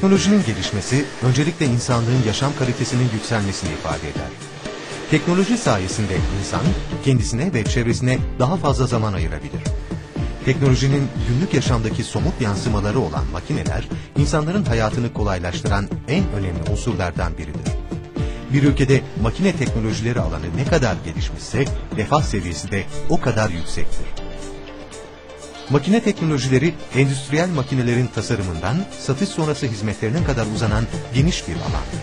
Teknolojinin gelişmesi öncelikle insanlığın yaşam kalitesinin yükselmesini ifade eder. Teknoloji sayesinde insan kendisine ve çevresine daha fazla zaman ayırabilir. Teknolojinin günlük yaşamdaki somut yansımaları olan makineler, insanların hayatını kolaylaştıran en önemli unsurlardan biridir. Bir ülkede makine teknolojileri alanı ne kadar gelişmişse, refah seviyesi de o kadar yüksektir. Makine teknolojileri, endüstriyel makinelerin tasarımından satış sonrası hizmetlerine kadar uzanan geniş bir alandır.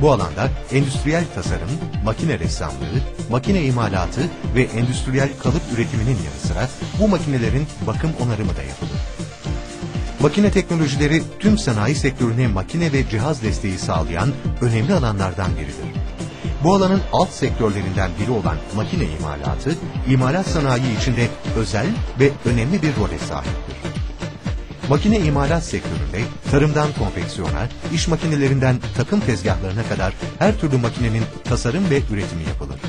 Bu alanda endüstriyel tasarım, makine ressamlığı, makine imalatı ve endüstriyel kalıp üretiminin yanı sıra bu makinelerin bakım onarımı da yapılır. Makine teknolojileri tüm sanayi sektörüne makine ve cihaz desteği sağlayan önemli alanlardan biridir. Bu alanın alt sektörlerinden biri olan makine imalatı, imalat sanayi içinde özel ve önemli bir role sahiptir. Makine imalat sektöründe tarımdan konfeksiyona, iş makinelerinden takım tezgahlarına kadar her türlü makinenin tasarım ve üretimi yapılır.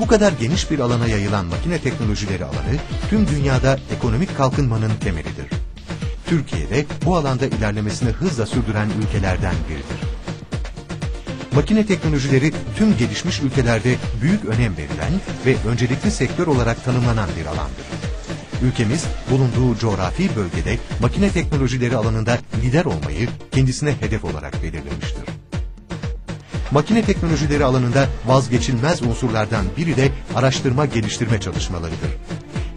Bu kadar geniş bir alana yayılan makine teknolojileri alanı tüm dünyada ekonomik kalkınmanın temelidir. Türkiye'de bu alanda ilerlemesini hızla sürdüren ülkelerden biridir. Makine teknolojileri tüm gelişmiş ülkelerde büyük önem verilen ve öncelikli sektör olarak tanımlanan bir alandır. Ülkemiz bulunduğu coğrafi bölgede makine teknolojileri alanında lider olmayı kendisine hedef olarak belirlemiştir. Makine teknolojileri alanında vazgeçilmez unsurlardan biri de araştırma geliştirme çalışmalarıdır.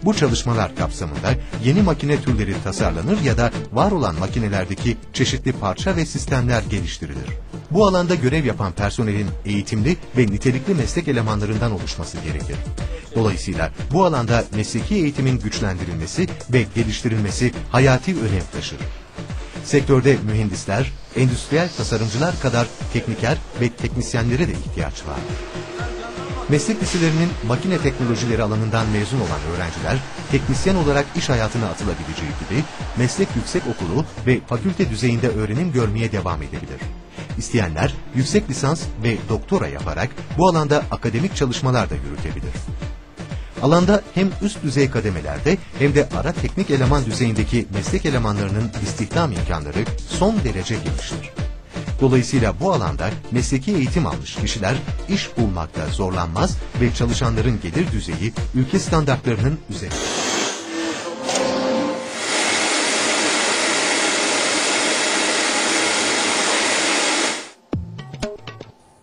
Bu çalışmalar kapsamında yeni makine türleri tasarlanır ya da var olan makinelerdeki çeşitli parça ve sistemler geliştirilir. Bu alanda görev yapan personelin eğitimli ve nitelikli meslek elemanlarından oluşması gerekir. Dolayısıyla bu alanda mesleki eğitimin güçlendirilmesi ve geliştirilmesi hayati önem taşır. Sektörde mühendisler, endüstriyel tasarımcılar kadar tekniker ve teknisyenlere de ihtiyaç var. Meslek liselerinin makine teknolojileri alanından mezun olan öğrenciler, teknisyen olarak iş hayatına atılabileceği gibi, meslek yüksek okulu ve fakülte düzeyinde öğrenim görmeye devam edebilir. İsteyenler yüksek lisans ve doktora yaparak bu alanda akademik çalışmalar da yürütebilir. Alanda hem üst düzey kademelerde hem de ara teknik eleman düzeyindeki meslek elemanlarının istihdam imkanları son derece geniştir. Dolayısıyla bu alanda mesleki eğitim almış kişiler iş bulmakta zorlanmaz ve çalışanların gelir düzeyi ülke standartlarının üzerinde.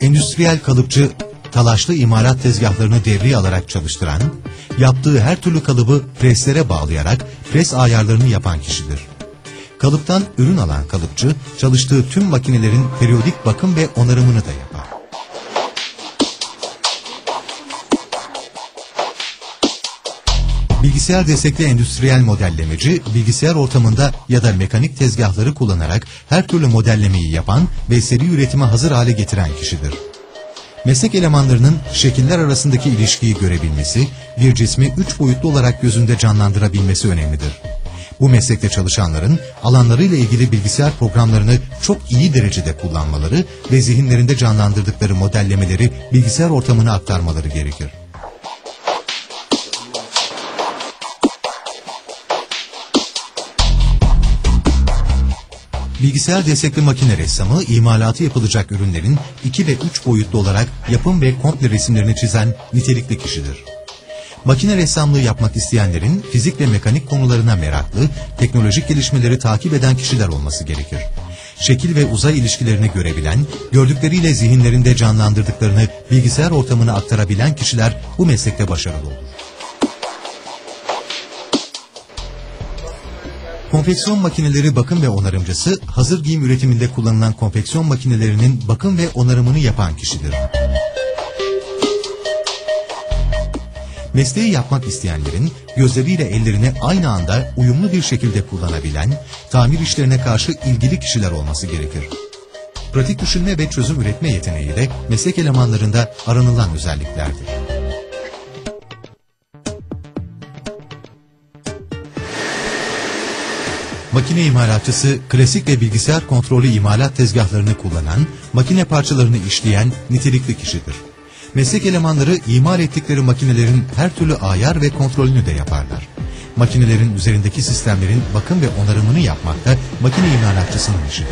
Endüstriyel kalıpçı talaşlı imalat tezgahlarını devreye alarak çalıştıran, yaptığı her türlü kalıbı preslere bağlayarak pres ayarlarını yapan kişidir. Kalıptan ürün alan kalıpçı, çalıştığı tüm makinelerin periyodik bakım ve onarımını da yapar. Bilgisayar destekli endüstriyel modellemeci, bilgisayar ortamında ya da mekanik tezgahları kullanarak her türlü modellemeyi yapan ve seri üretime hazır hale getiren kişidir. Meslek elemanlarının şekiller arasındaki ilişkiyi görebilmesi, bir cismi üç boyutlu olarak gözünde canlandırabilmesi önemlidir. Bu meslekte çalışanların alanlarıyla ilgili bilgisayar programlarını çok iyi derecede kullanmaları ve zihinlerinde canlandırdıkları modellemeleri bilgisayar ortamına aktarmaları gerekir. Bilgisayar destekli makine ressamı, imalatı yapılacak ürünlerin iki ve üç boyutlu olarak yapım ve komple resimlerini çizen nitelikli kişidir. Makine ressamlığı yapmak isteyenlerin fizik ve mekanik konularına meraklı, teknolojik gelişmeleri takip eden kişiler olması gerekir. Şekil ve uzay ilişkilerini görebilen, gördükleriyle zihinlerinde canlandırdıklarını bilgisayar ortamına aktarabilen kişiler bu meslekte başarılı olur. Konfeksiyon makineleri bakım ve onarımcısı, hazır giyim üretiminde kullanılan konfeksiyon makinelerinin bakım ve onarımını yapan kişidir. Mesleği yapmak isteyenlerin gözleriyle ellerini aynı anda uyumlu bir şekilde kullanabilen, tamir işlerine karşı ilgili kişiler olması gerekir. Pratik düşünme ve çözüm üretme yeteneği de meslek elemanlarında aranılan özelliklerdir. Makine imalatçısı klasik ve bilgisayar kontrolü imalat tezgahlarını kullanan, makine parçalarını işleyen nitelikli kişidir. Meslek elemanları imal ettikleri makinelerin her türlü ayar ve kontrolünü de yaparlar. makinelerin üzerindeki sistemlerin bakım ve onarımını yapmak da makine imalatçısının işidir.